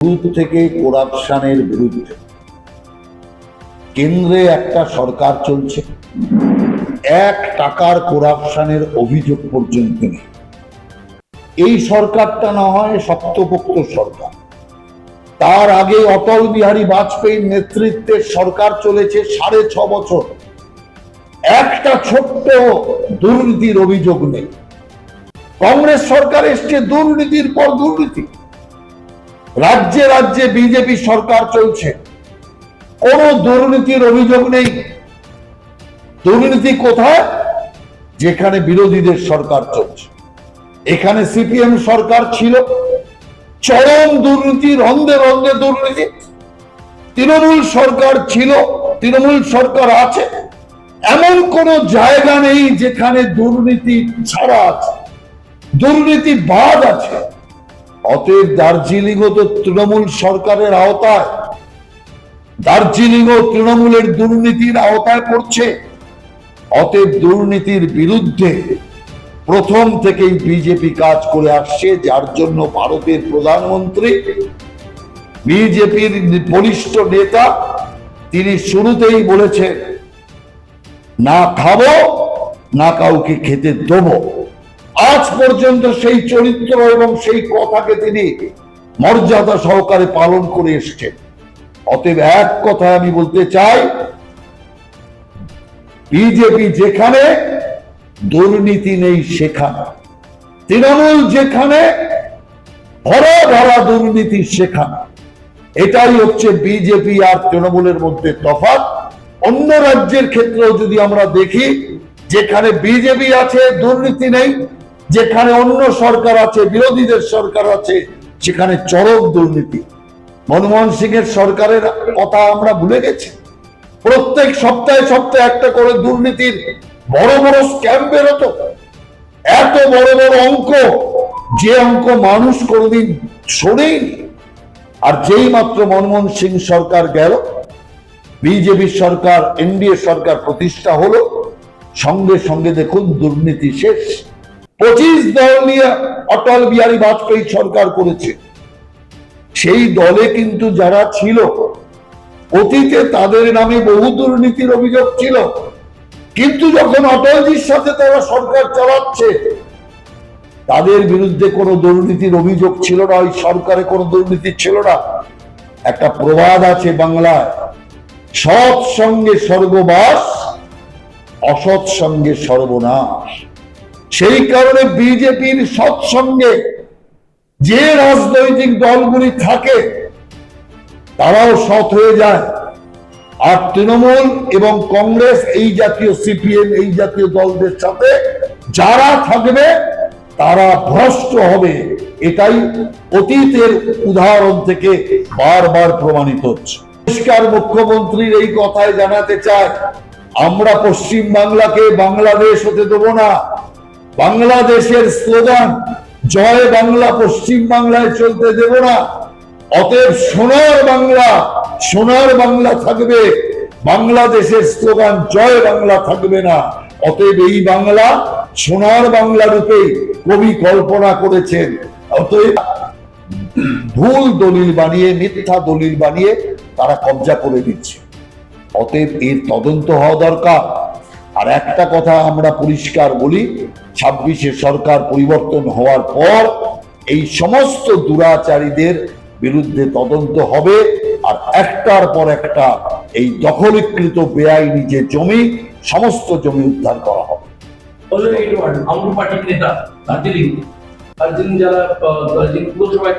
Booth থেকে করাপশনের বিরুদ্ধে। কেন্দ্রে একটা সরকার চলছে। এক টাকার করাপশনের অভিযোগ পর্যন্ত নেই। এই সরকারটা না হয় শক্তপোক্ত সরকার। তার আগে অটল বিহারী বাজপেয়ীর নেতৃত্বে সরকার চলেছে সাড়ে ছ বছর। একটা ছোট্ট দুর্নীতির অভিযোগ নেই। কংগ্রেস সরকার এসছে দুর্নীতির পর দুর্নীতি। রাজ্যে রাজ্যে বিজেপি সরকার চলছে। কোন দুর্নীতির অভিযোগ নেই। দুর্নীতি কোথায়? যেখানে বিরোধীদের সরকার চলছে। এখানে সিপিএম সরকার ছিল। চরম দুর্নীতি, রন্ধে রন্ধে দুর্নীতি। তৃণমূল সরকার ছিল, তৃণমূল সরকার আছে। এমন কোন জায়গা নেই যেখানে দুর্নীতি ছাড়া আছে। দুর্নীতি বাদ আছে। অতএব দার্জিলিংও তো তৃণমূল সরকারের আওতায়। দার্জিলিংও তৃণমূলের দুর্নীতির আওতায় পড়ছে। অতএব দুর্নীতির বিরুদ্ধে প্রথম থেকেই বিজেপি কাজ করে আসছে, যার জন্য ভারতের প্রধানমন্ত্রী, বিজেপির বরিষ্ঠ নেতা, তিনি শুরুতেই বলেছেন, না খাব, না কাউকে খেতে দেবো। আজ পর্যন্ত সেই চরিত্র এবং সেই কথাকে তিনি মর্যাদা সহকারে পালন করে এসছেন। অতএব এক কথা আমি বলতে চাই বিজেপি যেখানে দুর্নীতি নেই সেখানে, তৃণমূল যেখানে ভরা ভরা দুর্নীতি সেখানে, এটাই হচ্ছে বিজেপি আর তৃণমূলের মধ্যে তফাৎ। অন্য রাজ্যের ক্ষেত্রেও যদি আমরা দেখি, যেখানে বিজেপি আছে, দুর্নীতি নেই যেখানে অন্য সরকার আছে, বিরোধীদের সরকার আছে, সেখানে চরম দুর্নীতি। মনমোহন সিং এর সরকারের কথা আমরা ভুলে গেছি। প্রত্যেক সপ্তাহে সপ্তাহে একটা করে দুর্নীতির বড় বড় স্ক্যাম বেরোতো। এত বড় বড় অঙ্ক, যে অঙ্ক মানুষ কোনোদিন শোনেইনি। আর যেই মাত্র মনমোহন সিং সরকার গেল, বিজেপি সরকার, এনডিএ সরকার প্রতিষ্ঠা হলো, সঙ্গে সঙ্গে দেখুন দুর্নীতি শেষ। পঁচিশ দল নিয়ে অটল বিহারী বাজপেয়ী সরকার করেছে। সেই দলে কিন্তু যারা ছিল, অতীতে তাদের নামে বহু দুর্নীতির অভিযোগ ছিল। কিন্তু যখন অটলজির সাথে তারা সরকার চালাচ্ছে, তাদের বিরুদ্ধে কোনো দুর্নীতির অভিযোগ ছিল না, ওই সরকারে কোনো দুর্নীতি ছিল না। একটা প্রবাদ আছে বাংলায়, সৎ সঙ্গে স্বর্গবাস, অসৎ সঙ্গে সর্বনাশ। সেই কারণে বিজেপির সৎসঙ্গে যে রাজনৈতিক দলগুলি থাকে, তারাও সৎ হয়ে যায়। আর তৃণমূল এবং কংগ্রেস এই জাতীয় সিপিএম, এই জাতীয় দলদের সাথে যারা থাকবে, তারা ভ্রষ্ট হবে। এটাই অতীতের উদাহরণ থেকে বারবার প্রমাণিত হচ্ছে। পরিষ্কার মুখ্যমন্ত্রীর এই কথায় জানাতে চায়, আমরা পশ্চিম বাংলাকে বাংলাদেশ হতে দেব না। বাংলাদেশের স্লোগান, জয় বাংলা, পশ্চিম বাংলায় চলতে দেব না। অতএব সোনার বাংলা সোনার বাংলা থাকবে। বাংলাদেশের স্লোগান, জয় বাংলা থাকবে না। অতএব এই বাংলা সোনার বাংলা রূপে কবি কল্পনা করেছেন। অতএব ভুল দলিল বানিয়ে, মিথ্যা দলিল বানিয়ে তারা কবজা করে দিচ্ছে। অতএব এর তদন্ত হওয়া দরকার। আর একটা কথা আমরা পরিষ্কার বলি ছাব্বিশে সরকার পরিবর্তন হওয়ার পর এই সমস্ত দুরাচারীদের বিরুদ্ধে তদন্ত হবে আর একটার পর একটা এই দখলীকৃত বেআইনি যে জমি, সমস্ত জমি উদ্ধার করা হবে। পার্টির নেতা দার্জিলিং দার্জিলিং যারা দার্জিলিং পুরসভায়